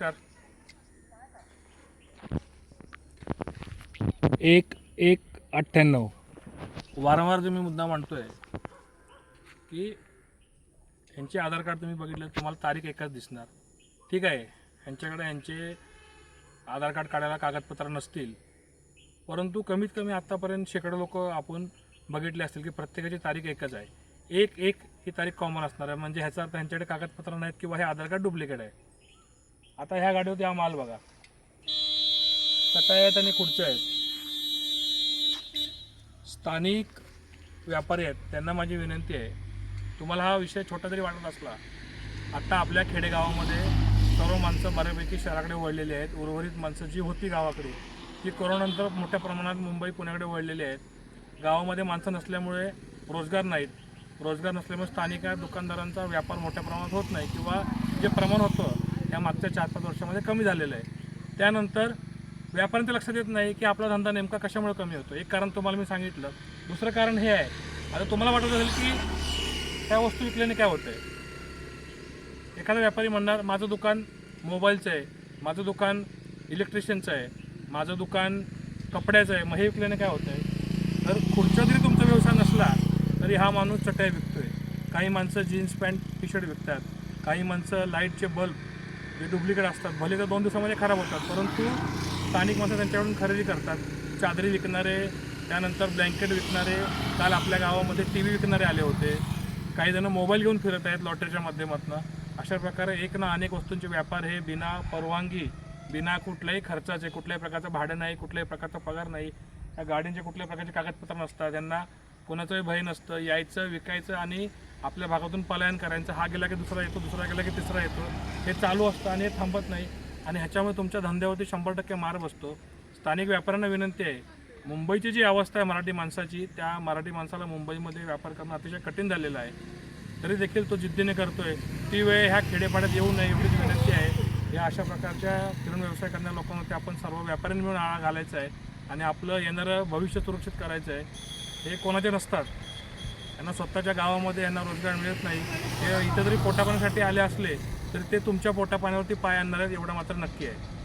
नमस्कार. एक एक अठ्ठ्याण्णव. वारंवार जो मी मुद्दा मांडतोय की यांचे आधार कार्ड तुम्ही बघितलं तुम्हाला तारीख एकच दिसणार. ठीक आहे यांच्याकडे यांचे आधार कार्ड काढायला कागदपत्र नसतील. परंतु कमीत कमी आत्तापर्यंत शेकडो लोक आपण बघितले असतील की प्रत्येकाची तारीख एकच आहे. एक एक ही तारीख कॉमन असणार आहे. म्हणजे ह्याचा अर्थ ह्यांच्याकडे कागदपत्र नाहीत किंवा हे आधार कार्ड डुप्लिकेट आहे. आता ह्या गाडीवरती हा माल बघा. कटाय आहेत आणि खुर्च्या आहेत. स्थानिक व्यापारी आहेत त्यांना माझी विनंती आहे तुम्हाला हा विषय छोटा जरी वाटत असला आत्ता आपल्या खेडेगावामध्ये सर्व माणसं बऱ्यापैकी शहराकडे वळलेली आहेत उर्वरित माणसं जी होती गावाकडे ती कोरोनानंतर मोठ्या प्रमाणात मुंबई पुण्याकडे वळलेली आहेत. गावामध्ये माणसं नसल्यामुळे रोजगार नाहीत. रोजगार नसल्यामुळे स्थानिक दुकानदारांचा व्यापार मोठ्या प्रमाणात होत नाही किंवा जे प्रमाण होतं ह्या मागच्या चार पाच वर्षामध्ये कमी झालेलं आहे. त्यानंतर व्यापाऱ्यांचं लक्षात येत नाही की आपला धंदा नेमका कशामुळे कमी होतो? एक कारण तुम्हाला मी सांगितलं. दुसरं कारण हे आहे आता तुम्हाला वाटत असेल की त्या वस्तू विकल्याने काय होतं आहे एखादा व्यापारी म्हणणार माझं दुकान मोबाईलचं आहे माझं दुकान इलेक्ट्रिशियनचं आहे माझं दुकान कपड्याचं आहे मग हे विकल्याने काय होतं आहे तर खुर्च्या जरी तुमचा व्यवसाय नसला तरी हा माणूस चटई आहे काही माणसं जीन्स पॅन्ट टी शर्ट विकतात. काही माणसं लाईटचे बल्ब जे डुप्लिकेट असतात. भले तर दोन दिवसामध्ये खराब होतात परंतु स्थानिक माणसं त्यांच्याकडून खरेदी करतात. चादरी विकणारे त्यानंतर ब्लँकेट विकणारे काल आपल्या गावामध्ये टी व्ही विकणारे आले होते. काही जण मोबाईल घेऊन फिरत आहेत लॉटरीच्या माध्यमातून. अशा प्रकारे एक ना अनेक वस्तूंचे व्यापार हे बिना परवानगी बिना कुठल्याही खर्चाचे कुठल्याही प्रकारचं भाडं नाही कुठल्याही प्रकारचा पगार नाही या गाड्यांचे कुठल्याही प्रकारचे कागदपत्र नसतात. त्यांना कोणाचंही भय नसतं. यायचं विकायचं आणि आपल्या भागातून पलायन करायचं हा गेला की दुसरा येतो दुसरा गेला की तिसरा येतो. हे चालू असतं आणि हे थांबत नाही. आणि ह्याच्यामुळे तुमच्या धंद्यावरती शंभर टक्के मार बसतो. स्थानिक व्यापाऱ्यांना विनंती आहे मुंबईची जी अवस्था आहे मराठी माणसाची त्या मराठी माणसाला मुंबईमध्ये व्यापार करणं अतिशय कठीण झालेलं आहे. तरी देखील तो जिद्दीने करतोय. ती वेळ ह्या खेडेपाड्यात येऊ नये एवढीच विनंती आहे. या अशा प्रकारच्या किरण व्यवसाय करणाऱ्या लोकांवरती आपण सर्व व्यापाऱ्यांनी मिळून आळा घालायचा आहे. आणि आपलं येणारं भविष्य सुरक्षित करायचं आहे. हे कोणाचे नसतात. यांना स्वतःच्या गावामध्ये यांना रोजगार मिळत नाही. ते इथं जरी पोटापाण्यासाठी आले असले तरी ते तुमच्या पोटापाण्यावरती पाय आणणार आहेत एवढं मात्र नक्की आहे.